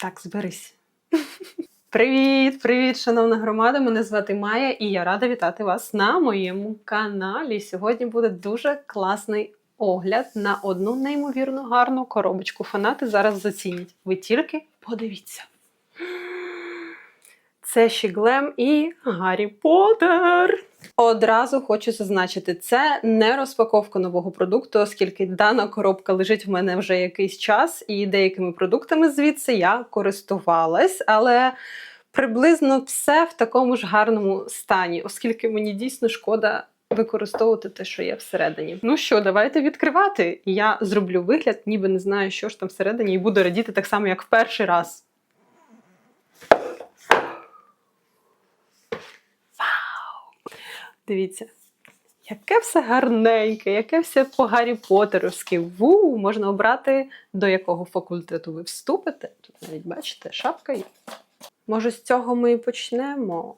Так, зберись. Привіт, привіт, шановна громада! Мене звати Майя, і я рада вітати вас на моєму каналі. Сьогодні буде дуже класний огляд на одну неймовірно гарну коробочку. Фанати зараз зацінять. Ви тільки подивіться. Це Щеглем і Гаррі Поттер. Одразу хочу зазначити, це не розпаковка нового продукту, оскільки дана коробка лежить в мене вже якийсь час, і деякими продуктами звідси я користувалась, але приблизно все в такому ж гарному стані, оскільки мені дійсно шкода використовувати те, що є всередині. Ну що, давайте відкривати. Я зроблю вигляд, ніби не знаю, що ж там всередині, і буду радіти так само, як в перший раз. Дивіться, яке все гарненьке, яке все по Гаррі Поттеровськи. Ву, можна обрати, до якого факультету ви вступите. Тут навіть бачите, шапка є. Може, з цього ми і почнемо.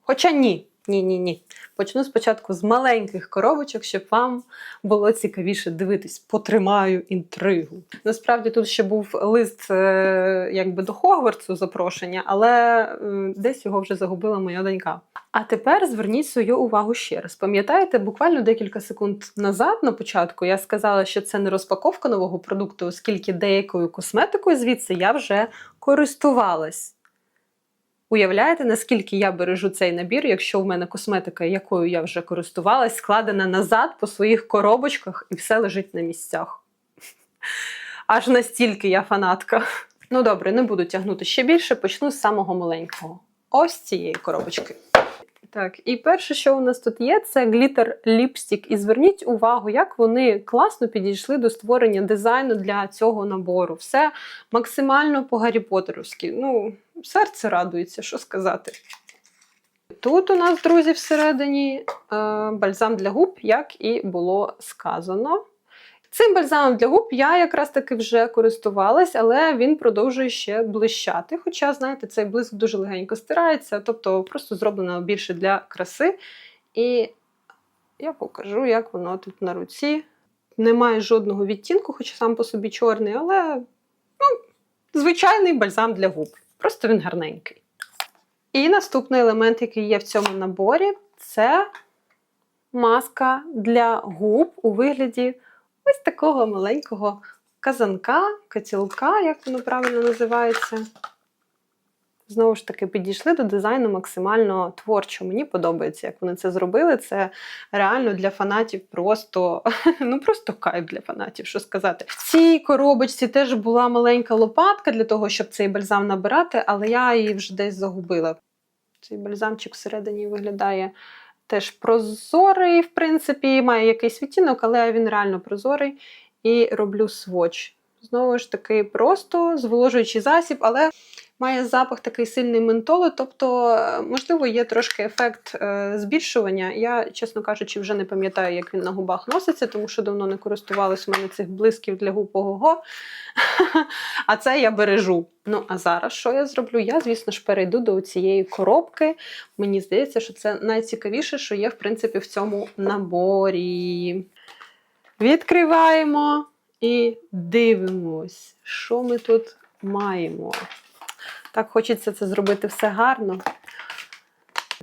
Хоча ні. Ні, ні, ні. Почну спочатку з маленьких коробочок, щоб вам було цікавіше дивитись. Потримаю інтригу. Насправді тут ще був лист е, якби до Хогвартсу запрошення, але е, десь його вже загубила моя донька. А тепер зверніть свою увагу ще раз. Пам'ятаєте, буквально декілька секунд назад на початку я сказала, що це не розпаковка нового продукту, оскільки деякою косметикою звідси я вже користувалась. Уявляєте, наскільки я бережу цей набір, якщо в мене косметика, якою я вже користувалась, складена назад по своїх коробочках і все лежить на місцях. Аж настільки я фанатка. Ну добре, не буду тягнути ще більше, почну з самого маленького. Ось цієї коробочки. Так, і перше, що у нас тут є, це глітер ліпстік. І зверніть увагу, як вони класно підійшли до створення дизайну для цього набору. Все максимально по Гаррі Поттеровськи. Ну, серце радується, що сказати. Тут у нас, друзі, всередині е, бальзам для губ, як і було сказано. Цим бальзамом для губ я якраз таки вже користувалась, але він продовжує ще блищати. Хоча, знаєте, цей блиск дуже легенько стирається, тобто просто зроблено більше для краси. І я покажу, як воно тут на руці. Немає жодного відтінку, хоча сам по собі чорний, але ну, звичайний бальзам для губ. Просто він гарненький. І наступний елемент, який є в цьому наборі, це маска для губ у вигляді ось такого маленького казанка, котілка, як воно правильно називається. Знову ж таки, підійшли до дизайну максимально творчо. Мені подобається, як вони це зробили. Це реально для фанатів просто ну просто кайф для фанатів, що сказати. В цій коробочці теж була маленька лопатка для того, щоб цей бальзам набирати, але я її вже десь загубила. Цей бальзамчик всередині виглядає теж прозорий, в принципі, має якийсь відтінок, але він реально прозорий. І роблю сводч. Знову ж таки, просто зволожуючий засіб, але має запах такий сильний ментолу, тобто, можливо, є трошки ефект е, збільшування. Я, чесно кажучи, вже не пам'ятаю, як він на губах носиться, тому що давно не користувалась у мене цих блисків для губ. А це я бережу. Ну, а зараз що я зроблю? Я, звісно ж, перейду до цієї коробки. Мені здається, що це найцікавіше, що є, в принципі, в цьому наборі. Відкриваємо і дивимось, що ми тут маємо. Так, хочеться це зробити все гарно.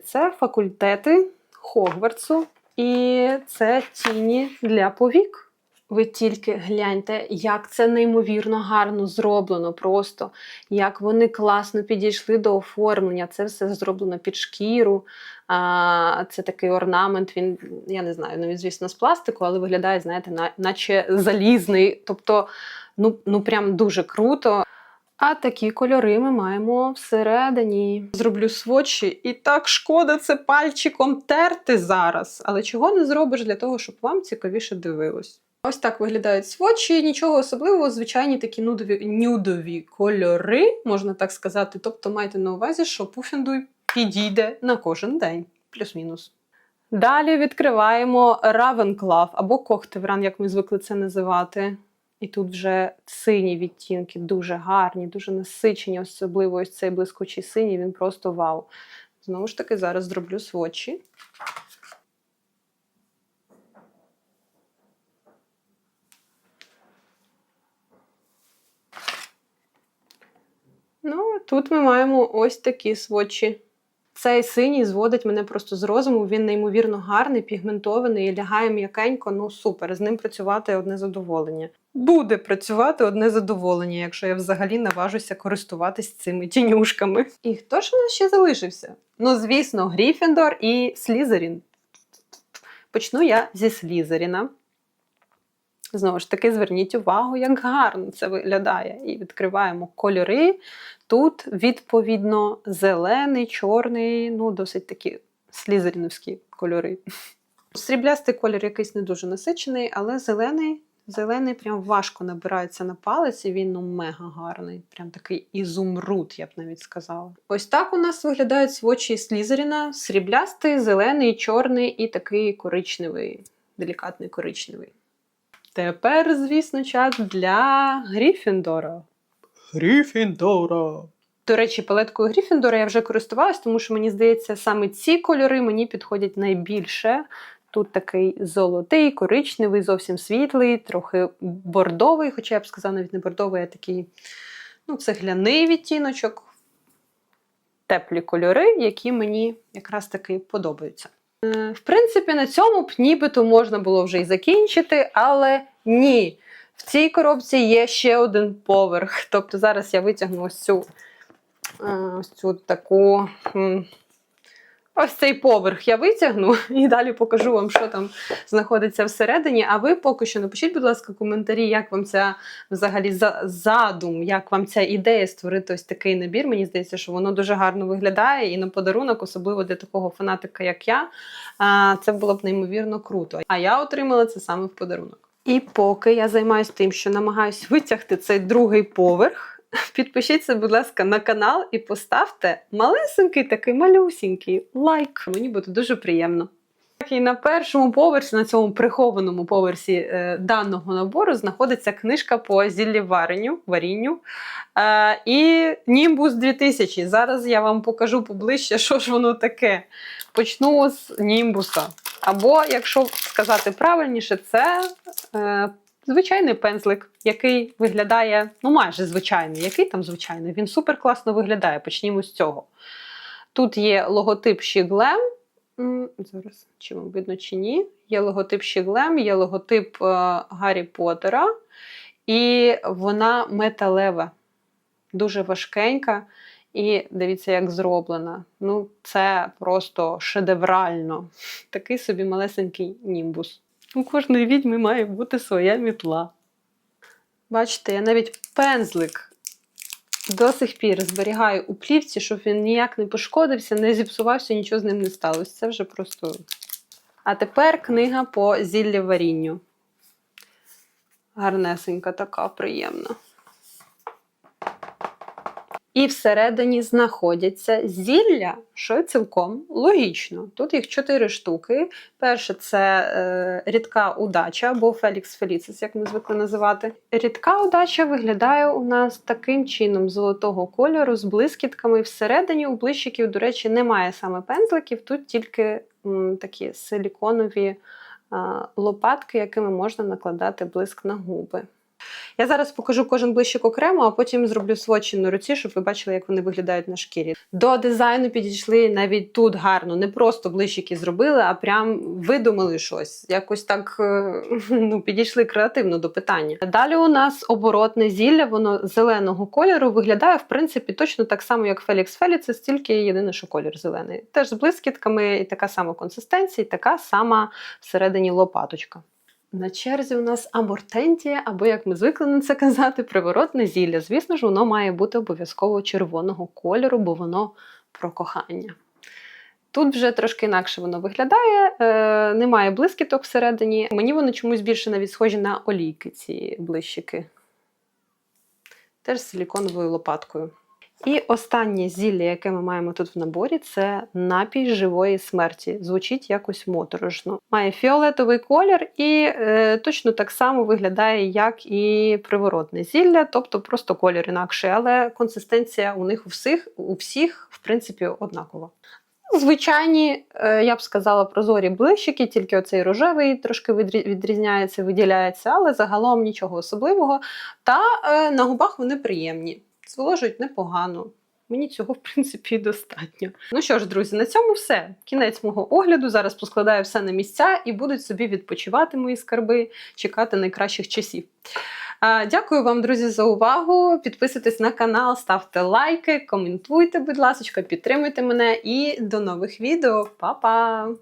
Це факультети Хогвартсу, і це тіні для повік. Ви тільки гляньте, як це неймовірно гарно зроблено, просто як вони класно підійшли до оформлення. Це все зроблено під шкіру. А, Це такий орнамент. Він, я не знаю, ну він, звісно, з пластику, але виглядає, знаєте, на, наче залізний. Тобто, ну, ну прям дуже круто. А такі кольори ми маємо всередині. Зроблю сводчі, і так шкода це пальчиком терти зараз. Але чого не зробиш для того, щоб вам цікавіше дивилось? Ось так виглядають сводчі, нічого особливого, звичайні такі нудові, нюдові кольори, можна так сказати. Тобто майте на увазі, що пуфіндуй підійде на кожен день, плюс-мінус. Далі відкриваємо Ravenclaw або Когтевран, як ми звикли це називати. І тут вже сині відтінки, дуже гарні, дуже насичені, особливо ось цей блискучий синій, він просто вау. Знову ж таки, зараз зроблю сводчі. Ну, тут ми маємо ось такі сводчі. Цей синій зводить мене просто з розуму. Він неймовірно гарний, пігментований і лягає м'якенько. Ну супер. З ним працювати одне задоволення. Буде працювати одне задоволення, якщо я взагалі наважуся користуватись цими тінюшками. І хто ж у нас ще залишився? Ну, звісно, Гріфіндор і Слізерін. Почну я зі Слізеріна. Знову ж таки, зверніть увагу, як гарно це виглядає. І відкриваємо кольори. Тут, відповідно, зелений, чорний, ну, досить такі слізеріновські кольори. Сріблястий колір якийсь не дуже насичений, але зелений, зелений прям важко набирається на палець, і він ну, мега гарний. Прям такий ізумруд, я б навіть сказала. Ось так у нас виглядають свочі Слізеріна: сріблястий, зелений, чорний і такий коричневий, делікатний коричневий. Тепер, звісно, час для Гріфіндора. Гріфіндора. До речі, палеткою Гріфіндора я вже користувалась, тому що мені здається, саме ці кольори мені підходять найбільше. Тут такий золотий, коричневий, зовсім світлий, трохи бордовий, хоча я б сказала, навіть не бордовий, а такий ну, цегляний відтіночок. Теплі кольори, які мені якраз таки подобаються. Е, В принципі, на цьому б нібито можна було вже і закінчити, але ні. В цій коробці є ще один поверх. Тобто зараз я витягну ось цю, е, ось цю таку. Ось цей поверх я витягну і далі покажу вам, що там знаходиться всередині. А ви поки що напишіть, будь ласка, коментарі, як вам ця взагалі за- задум, як вам ця ідея створити ось такий набір. Мені здається, що воно дуже гарно виглядає і на подарунок, особливо для такого фанатика, як я. Це було б неймовірно круто. А я отримала це саме в подарунок. І поки я займаюся тим, що намагаюсь витягти цей другий поверх. Підпишіться, будь ласка, на канал і поставте малесенький такий малюсінький лайк. Мені буде дуже приємно. Так, І на першому поверсі, на цьому прихованому поверсі е, даного набору, знаходиться книжка по зіллі варінню е, і Німбус 2000. Зараз я вам покажу поближче, що ж воно таке. Почну з Німбуса. Або, якщо сказати правильніше, це е, звичайний пензлик, який виглядає, ну майже звичайний. Який там звичайний? Він супер класно виглядає. Почнімо з цього. Тут є логотип Shiglem. М, Зараз чи вам видно чи ні. Є логотип Shiglem, є логотип е, Гаррі Поттера, і вона металева, дуже важкенька. І дивіться, як зроблена. Ну, це просто шедеврально. Такий собі малесенький німбус. У кожної відьми має бути своя мітла. Бачите, я навіть пензлик до сих пір зберігаю у плівці, щоб він ніяк не пошкодився, не зіпсувався, нічого з ним не сталося. Це вже просто. А тепер книга по зіллі варінню. Гарнесенька, така приємна. І всередині знаходяться зілля, що цілком логічно. Тут їх чотири штуки. Перше це е, рідка удача або Фелікс Феліцис, як ми звикли називати. Рідка удача виглядає у нас таким чином золотого кольору з блискітками. Всередині у блищиків, до речі, немає саме пензликів, тут тільки м, такі силіконові лопатки, якими можна накладати блиск на губи. Я зараз покажу кожен блищик окремо, а потім зроблю сводчі на руці, щоб ви бачили, як вони виглядають на шкірі. До дизайну підійшли навіть тут гарно. Не просто блищики зробили, а прям видумали щось. Якось так е, ну, підійшли креативно до питання. Далі у нас оборотне зілля, воно зеленого кольору виглядає, в принципі, точно так само, як Фелікс Феліцис, тільки єдине, що колір зелений. Теж з блискітками, і така сама консистенція, і така сама всередині лопаточка. На черзі у нас амортентія, або, як ми звикли на це казати, приворотне зілля. Звісно ж, воно має бути обов'язково червоного кольору, бо воно про кохання. Тут вже трошки інакше воно виглядає, е, немає блискіток всередині. Мені вони чомусь більше навіть схожі на олійки, ці блищики. Теж з силіконовою лопаткою. І останнє зілля, яке ми маємо тут в наборі, це напій живої смерті. Звучить якось моторошно. Має фіолетовий колір і е, точно так само виглядає, як і приворотне зілля, тобто просто колір інакший, але консистенція у них у всіх, у всіх в принципі, однакова. Звичайні, е, я б сказала, прозорі блищики, тільки оцей рожевий трошки відрі- відрізняється, виділяється, але загалом нічого особливого. Та е, на губах вони приємні. Зволожують непогано. Мені цього, в принципі, достатньо. Ну що ж, друзі, на цьому все. Кінець мого огляду. Зараз поскладаю все на місця і будуть собі відпочивати мої скарби, чекати найкращих часів. Дякую вам, друзі, за увагу. Підписуйтесь на канал, ставте лайки, коментуйте, будь ласка, підтримуйте мене і до нових відео. Па-па!